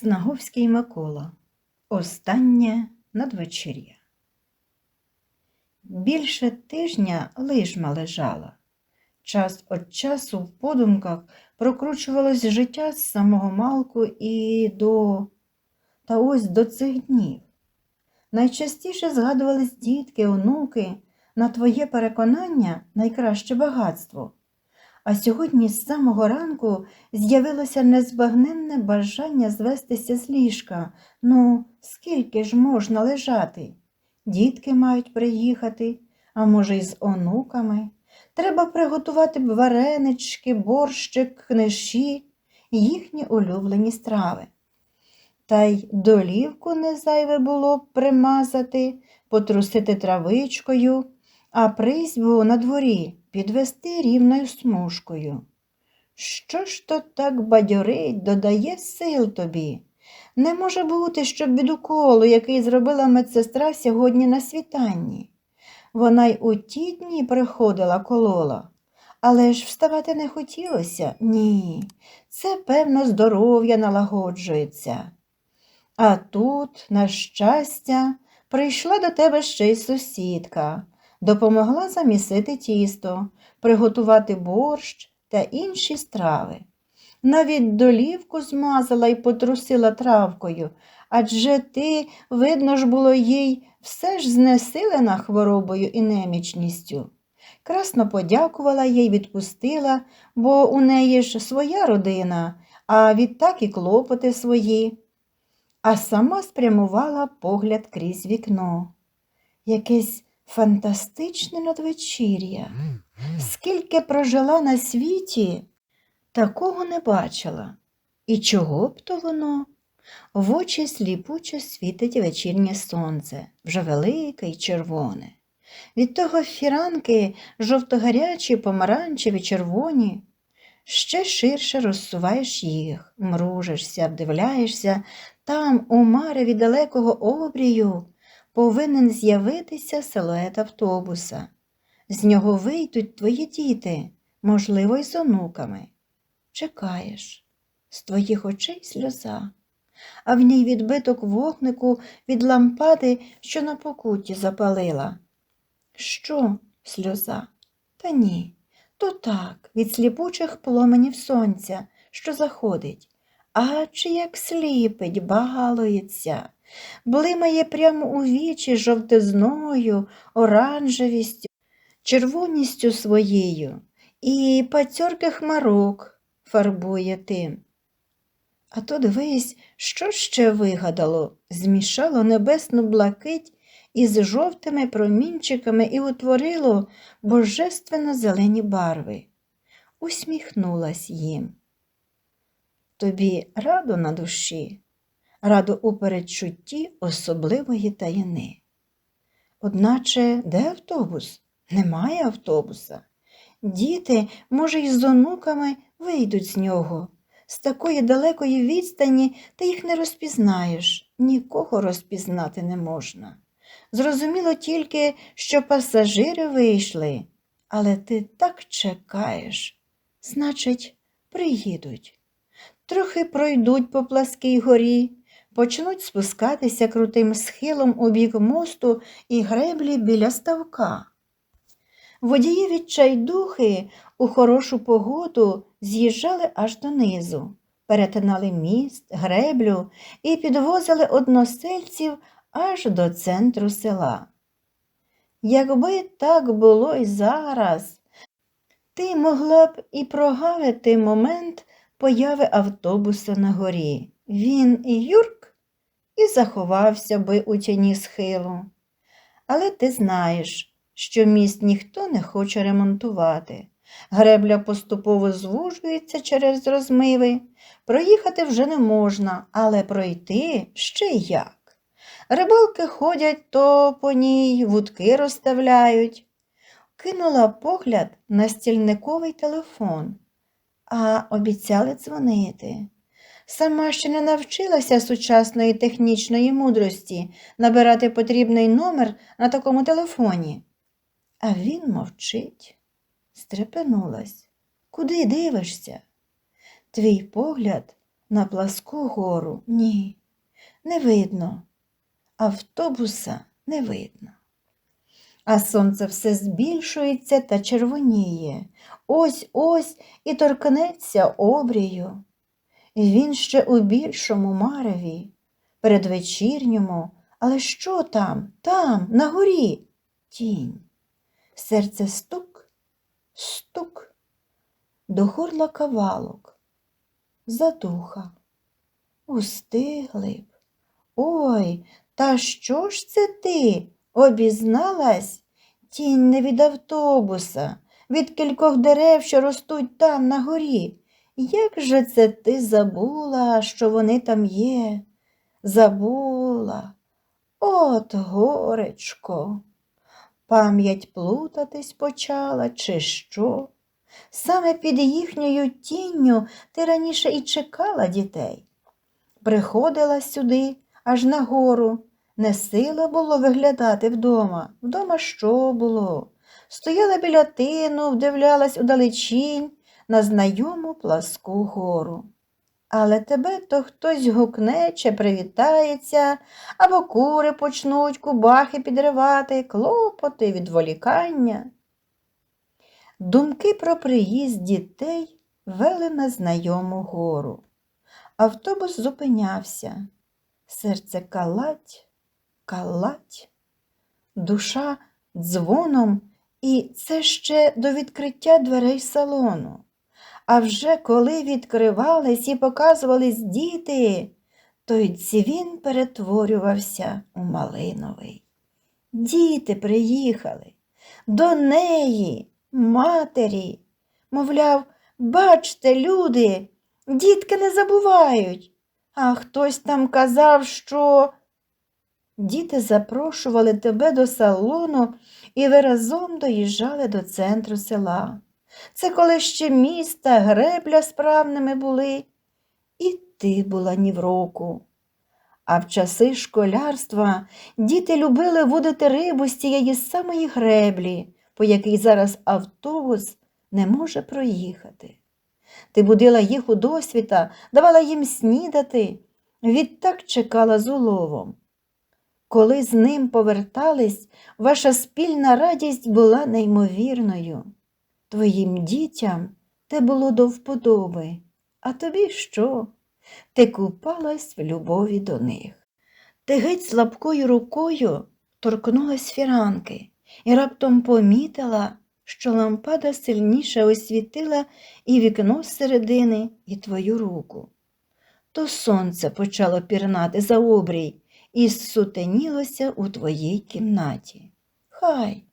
Снаговський Микола. Останнє надвечір'я. Більше тижня лижма лежала. Час від часу в подумках прокручувалось життя з самого малку і до та ось до цих днів. Найчастіше згадувались дітки, онуки, на твоє переконання найкраще багатство. А сьогодні з самого ранку з'явилося незбагненне бажання звестися з ліжка. Ну, скільки ж можна лежати? Дітки мають приїхати, а може, й з онуками. Треба приготувати варенички, борщик, книжі, їхні улюблені страви. Та й долівку не зайве було б примазати, потрусити травичкою, а призьбу на дворі підвести рівною смужкою. Що ж то так бадьорить, додає сил тобі? Не може бути, щоб від уколу, який зробила медсестра сьогодні на світанні. Вона й у ті дні приходила колола. Але ж вставати не хотілося? Ні. Це, певно, здоров'я налагоджується. А тут, на щастя, прийшла до тебе ще й сусідка, допомогла замісити тісто, приготувати борщ та інші страви. Навіть долівку змазала і потрусила травкою, адже ти, видно ж було їй, все ж знесилена хворобою і немічністю. Красно подякувала їй, відпустила, бо у неї ж своя родина, а відтак і клопоти свої. А сама спрямувала погляд крізь вікно. Якесь фантастичне надвечір'я. Скільки прожила на світі, такого не бачила. І чого б то воно? В очі сліпуче світить вечірнє сонце, вже велике й червоне. Від того фіранки жовтогарячі, помаранчеві, червоні. Ще ширше розсуваєш їх, мружишся, вдивляєшся, там, у мареві далекого обрію, повинен з'явитися силует автобуса. З нього вийдуть твої діти, можливо, й з онуками. Чекаєш, з твоїх очей сльоза, а в ній відбиток вогнику від лампади, що на покутті запалила. Що, сльоза? Та ні, то так, від сліпучих пломенів сонця, що заходить. А чи як сліпить, балується, блимає прямо у вічі жовтизною, оранжевістю, червоністю своєю, і пацьорки хмарок фарбує тим. А то дивись, що ще вигадало, змішало небесну блакить із жовтими промінчиками і утворило божественно зелені барви. Усміхнулась їм. Тобі радо на душі, радо у передчутті особливої таїни. Одначе де автобус? Немає автобуса. Діти, може, й з онуками вийдуть з нього. З такої далекої відстані ти їх не розпізнаєш, нікого розпізнати не можна. Зрозуміло тільки, що пасажири вийшли, але ти так чекаєш. Значить, приїдуть. Трохи пройдуть по пласкій горі, почнуть спускатися крутим схилом у бік мосту і греблі біля ставка. Водії відчайдухи у хорошу погоду з'їжджали аж донизу, перетинали міст, греблю і підвозили односельців аж до центру села. Якби так було й зараз, ти могла б і прогавити момент появи автобуса на горі. Він і Юрк і заховався би у тіні схилу. Але ти знаєш, що міст ніхто не хоче ремонтувати. Гребля поступово звужується через розмиви. Проїхати вже не можна, але пройти ще як. Рибалки ходять то по ній, вудки розставляють. Кинула погляд на стільниковий телефон, а обіцяли дзвонити. Сама ще не навчилася сучасної технічної мудрості набирати потрібний номер на такому телефоні. А він мовчить, стрепенулась. Куди дивишся? Твій погляд на пласку гору ні, не видно. Автобуса не видно. А сонце все збільшується та червоніє. Ось ось і торкнеться обрію. Він ще у більшому мареві, передвечірньому, але що там, там, на горі? Тінь. Серце стук, стук, до горла кавалок, задуха. Устигли б. Ой, та що ж це ти? Обізналась? Тінь не від автобуса, від кількох дерев, що ростуть там на горі. Як же це ти забула, що вони там є? Забула. От горечко. Пам'ять плутатись почала, чи що? Саме під їхньою тінню ти раніше і чекала дітей. Приходила сюди, аж на гору. Не сила було виглядати вдома. Вдома що було? Стояла біля тину, вдивлялась удалечінь на знайому пласку гору. Але тебе то хтось гукне чи привітається, або кури почнуть кубахи підривати, клопоти, відволікання. Думки про приїзд дітей вели на знайому гору. Автобус зупинявся. Серце калать, калать, душа дзвоном, і це ще до відкриття дверей салону. А вже коли відкривались і показувались діти, той дзвін перетворювався у малиновий. Діти приїхали до неї, матері, мовляв, бачте, люди, дітки не забувають. А хтось там казав, що діти запрошували тебе до салону, і ви разом доїжджали до центру села. Це коли ще міста, гребля справними були, і ти була ні в року. А в часи школярства діти любили водити рибу з цієї самої греблі, по якій зараз автобус не може проїхати. Ти будила їх у досвіта, давала їм снідати, відтак чекала з уловом. Коли з ним повертались, ваша спільна радість була неймовірною. Твоїм дітям те було до вподоби, а тобі що? Ти купалась в любові до них. Ти геть слабкою рукою торкнулась фіранки і раптом помітила, що лампада сильніше освітила і вікно зсередини, і твою руку. То сонце почало пірнати за обрій і сутенілося у твоїй кімнаті. Хай,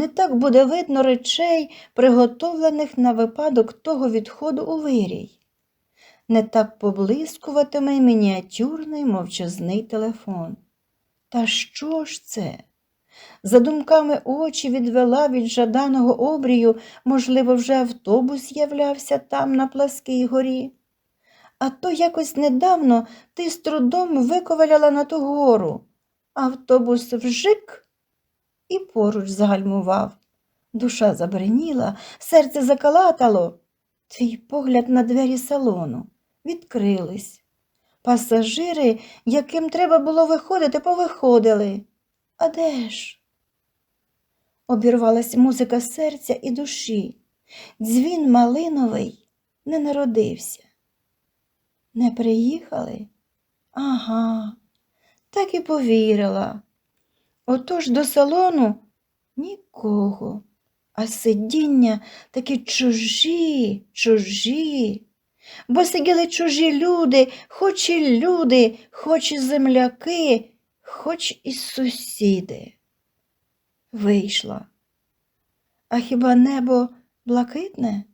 не так буде видно речей, приготовлених на випадок того відходу у вирій. Не так поблискуватиме мініатюрний мовчазний телефон. Та що ж це? За думками очі відвела від жаданого обрію, можливо, вже автобус з'являвся там на пласкій горі. А то якось недавно ти з трудом виковаляла на ту гору. Автобус вжик і поруч загальмував. Душа забриніла, серце закалатало. Твій погляд на двері салону відкрились. Пасажири, яким треба було виходити, повиходили. А де ж? Обірвалась музика серця і душі. Дзвін малиновий не народився. Не приїхали? Ага, так і повірила. Отож до салону нікого, а сидіння такі чужі, чужі. Бо сиділи чужі люди, хоч і люди, хоч і земляки, хоч і сусіди. Вийшла. А хіба небо блакитне?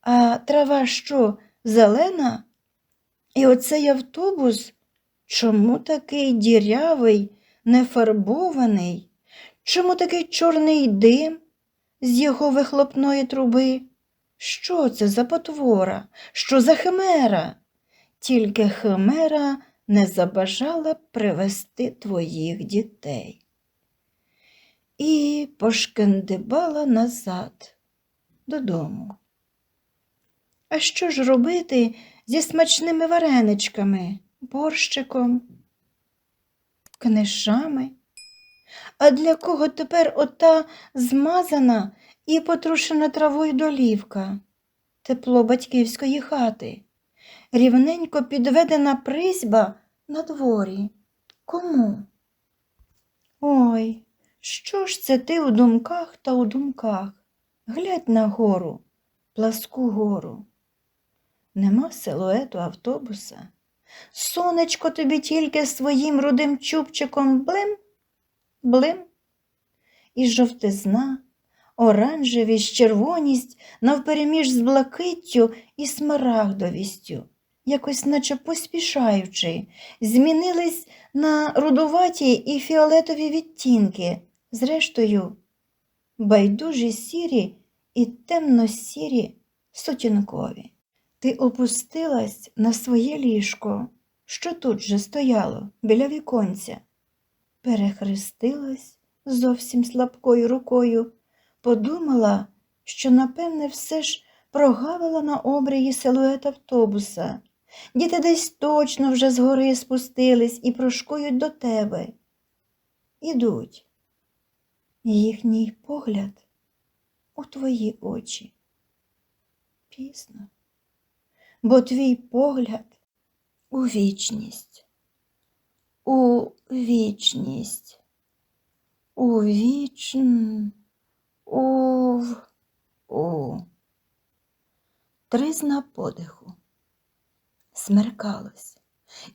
А трава що, зелена? І оцей автобус чому такий дірявий, нефарбований? Чому такий чорний дим з його вихлопної труби? Що це за потвора? Що за химера? Тільки химера не забажала привести твоїх дітей. І пошкандибала назад додому. А що ж робити, зі смачними вареничками, борщиком, книшами. А для кого тепер ота змазана і потрушена травою долівка? Тепло батьківської хати, рівненько підведена призьба на дворі. Кому? Ой, що ж це ти у думках та у думках? Глядь на гору, пласку гору. Нема силуету автобуса. Сонечко тобі тільки своїм рудим чубчиком блим, блим. І жовтизна, оранжевість, червоність навпереміж з блакиттю і смарагдовістю, якось наче поспішаючи, змінились на рудуваті і фіолетові відтінки, зрештою, байдужі сірі і темно-сірі сутінкові. Ти опустилась на своє ліжко, що тут же стояло біля віконця, перехрестилась зовсім слабкою рукою, подумала, що, напевне, все ж прогавила на обрії силует автобуса. Діти десь точно вже згори спустились і прошкують до тебе. Ідуть. Їхній погляд у твої очі. Пізно бо твій погляд у вічність, у вічність, у вічн, у, у. Тризна подиху. Смеркалось,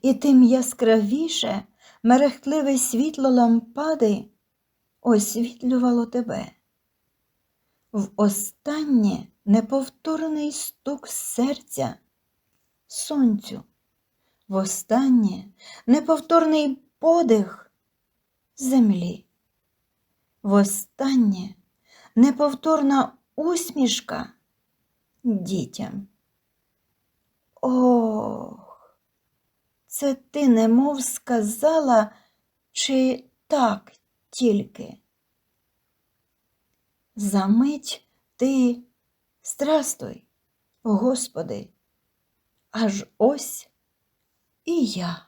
і тим яскравіше мерехтливе світло лампади освітлювало тебе. В останнє неповторний стук серця сонцю. Востаннє неповторний подих землі. Востаннє неповторна усмішка дітям. Ох, це ти немов сказала, чи так тільки. Замить ти, здрастуй, Господи, аж ось і я.